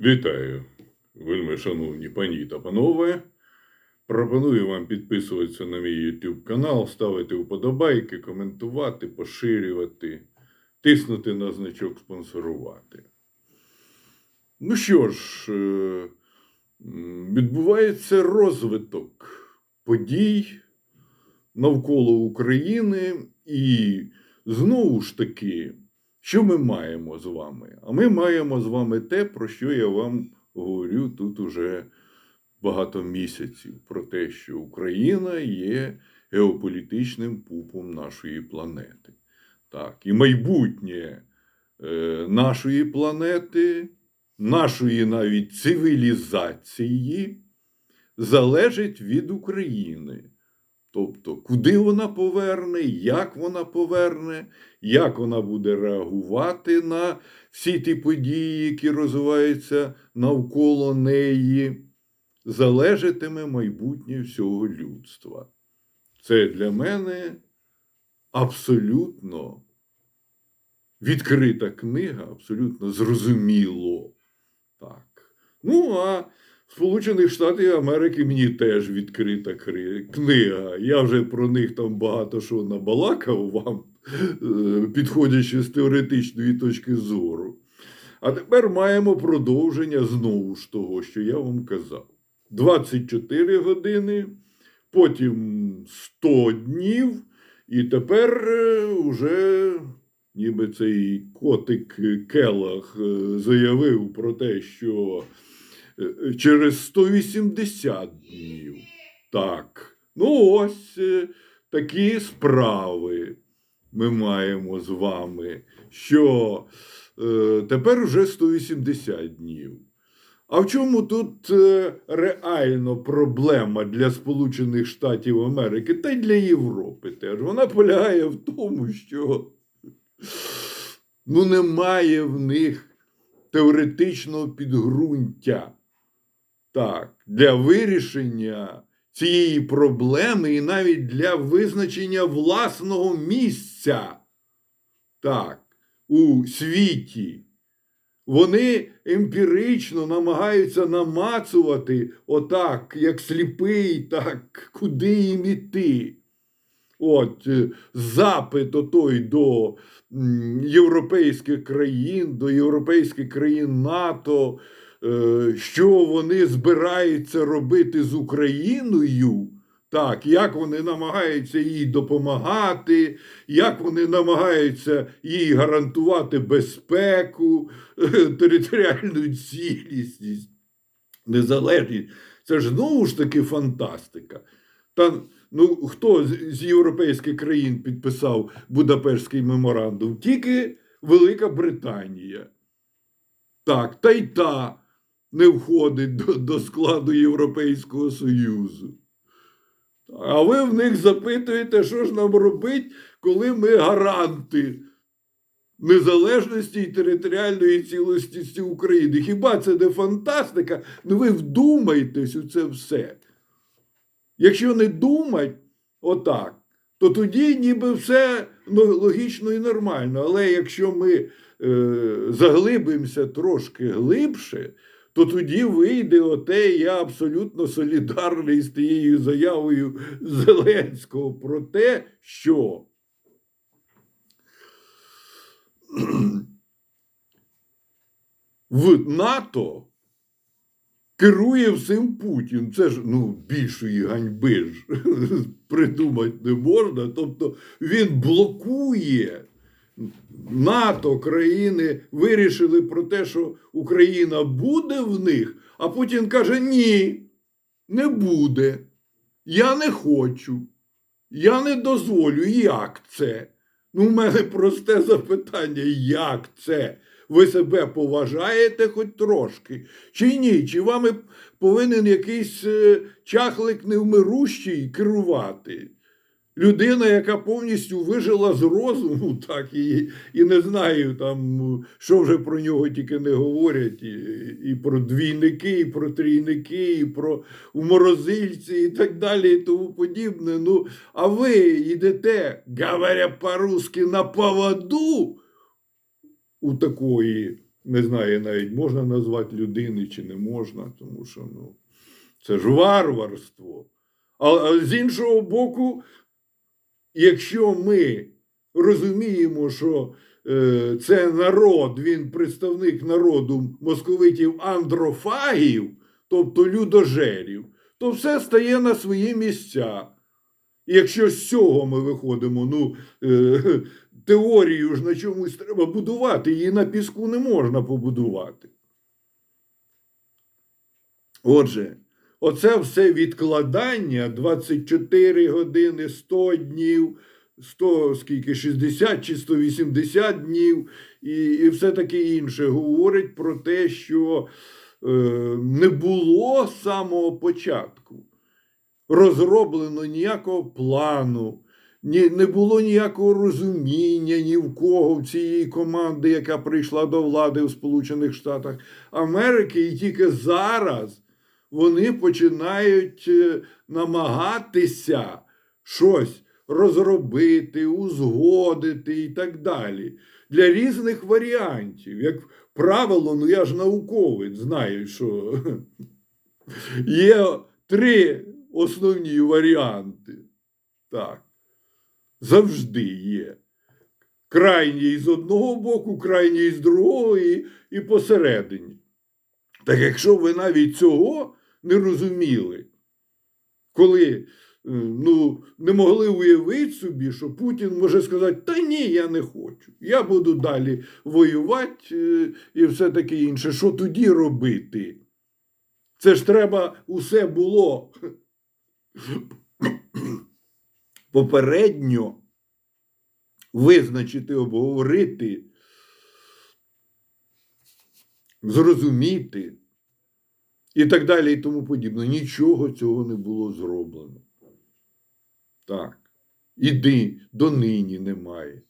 Вітаю, вельми шановні пані та панове. Пропоную вам підписуватися на мій YouTube канал, ставити вподобайки, коментувати, поширювати, тиснути на значок спонсорувати. Ну що ж, е, відбувається розвиток подій навколо України, і знову ж таки, що ми маємо з вами? А ми маємо з вами те, про що я вам говорю тут уже багато місяців, про те, що Україна є геополітичним пупом нашої планети. Так, і майбутнє е, нашої планети, нашої навіть цивілізації залежить від України. Тобто, куди вона поверне, як вона поверне, як вона буде реагувати на всі ті події, які розвиваються навколо неї, залежатиме майбутнє всього людства. Це для мене абсолютно відкрита книга, абсолютно зрозуміло. Так. Ну, а Сполучених Штатів Америки мені теж відкрита книга. Я вже про них там багато що набалакав вам, е, підходячи з теоретичної точки зору. А тепер маємо продовження знову ж того, що я вам казав. 24 години, потім 100 днів, і тепер вже ніби цей котик Келах е, заявив про те, що е, через 180 днів. Так. Ну, ось е, такі справи ми маємо з вами, що е, тепер вже 180 днів. А в чому тут е, реально проблема для Сполучених Штатів Америки та й для Європи теж? Вона полягає в тому, що ну, немає в них теоретичного підґрунтя так, для вирішення цієї проблеми і навіть для визначення власного місця так, у світі. Вони емпірично намагаються намацувати отак, як сліпий, так, куди їм іти. От е, запит отой до європейських країн, до європейських країн НАТО, що вони збираються робити з Україною. Так, як вони намагаються їй допомагати, як вони намагаються їй гарантувати безпеку, територіальну цілісність, незалежність. Це ж знову ж таки фантастика. Та ну хто з, з європейських країн підписав Будапештський меморандум? Тільки Велика Британія. Так, та й та не входить до, до складу Європейського Союзу. А ви в них запитуєте, що ж нам робити, коли ми гаранти незалежності і територіальної цілісності України. Хіба це не фантастика? Ну ви вдумайтесь у це все. Якщо не думать отак, то тоді ніби все ну, логічно і нормально. Але якщо ми е, заглибимося трошки глибше, то тоді вийде оте, я абсолютно солідарний з тією заявою Зеленського про те, що в НАТО керує всім Путін. Це ж ну, більшої ганьби ж придумати не можна. Тобто він блокує. НАТО країни вирішили про те, що Україна буде в них, а Путін каже: ні, не буде. Я не хочу. Я не дозволю. Як це? Ну, у мене просте запитання: як це? Ви себе поважаєте хоч трошки? Чи ні? Чи вами повинен якийсь е, чахлик невмирущий керувати? Людина, яка повністю вижила з розуму, так і, і не знаю, там, що вже про нього тільки не говорять, і, і про двійники, і про трійники, і про уморозильці, і так далі, і тому подібне. Ну, а ви йдете, говоря по-русски, на поводу у такої Не знаю, навіть можна назвати людини чи не можна, тому що ну, це ж варварство. А, а з іншого боку, якщо ми розуміємо, що е, це народ, він представник народу московитів андрофагів, тобто людожерів, то все стає на свої місця. Якщо з цього ми виходимо, ну, е, теорію ж на чомусь треба будувати, її на піску не можна побудувати. Отже, оце все відкладання 24 години, 100 днів, 100, скільки, 60 чи 180 днів, і, і все таке інше говорить про те, що е, не було з самого початку розроблено ніякого плану, ні, не було ніякого розуміння ні в кого в цієї команди, яка прийшла до влади в Сполучених Штатах Америки, і тільки зараз вони починають е, намагатися щось розробити, узгодити і так далі. Для різних варіантів. Як правило, ну я ж науковець, знаю, що є три основні варіанти. Так. Завжди є. Крайній з одного боку, крайній з другого і, і посередині. Так якщо ви навіть цього не розуміли, коли е, ну, не могли уявити собі, що Путін може сказати, та ні, я не хочу. Я буду далі воювати е, і все таке інше. Що тоді робити? Це ж треба усе було попередньо визначити, обговорити, зрозуміти і так далі, і тому подібне. Нічого цього не було зроблено. Так. Іди, донині немає.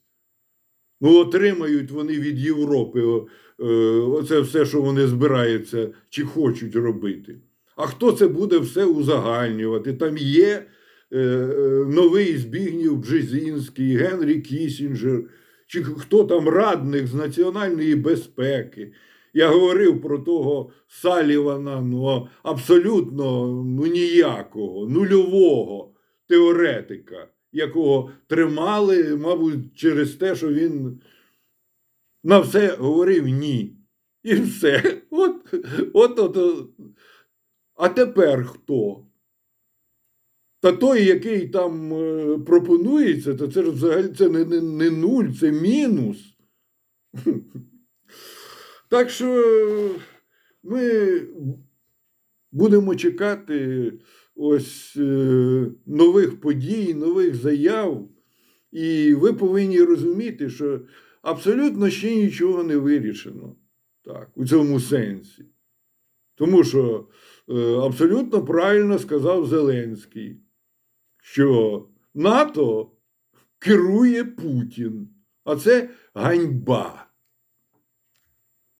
Ну, отримають вони від Європи е, оце все, що вони збираються чи хочуть робити. А хто це буде все узагальнювати? Там є е, е, новий Збігнів Бжезінський, Генрі Кісінджер, чи хто там радник з національної безпеки. Я говорив про того Салівана, ну абсолютно ну, ніякого, нульового теоретика, якого тримали, мабуть, через те, що він на все говорив ні. І все. От, от, от. А тепер хто? Та той, який там е, пропонується, то це ж взагалі це не, не, не нуль, це мінус. Так що ми будемо чекати ось е, нових подій, нових заяв. І ви повинні розуміти, що абсолютно ще нічого не вирішено так, у цьому сенсі. Тому що е, абсолютно правильно сказав Зеленський, що НАТО керує Путін, а це ганьба.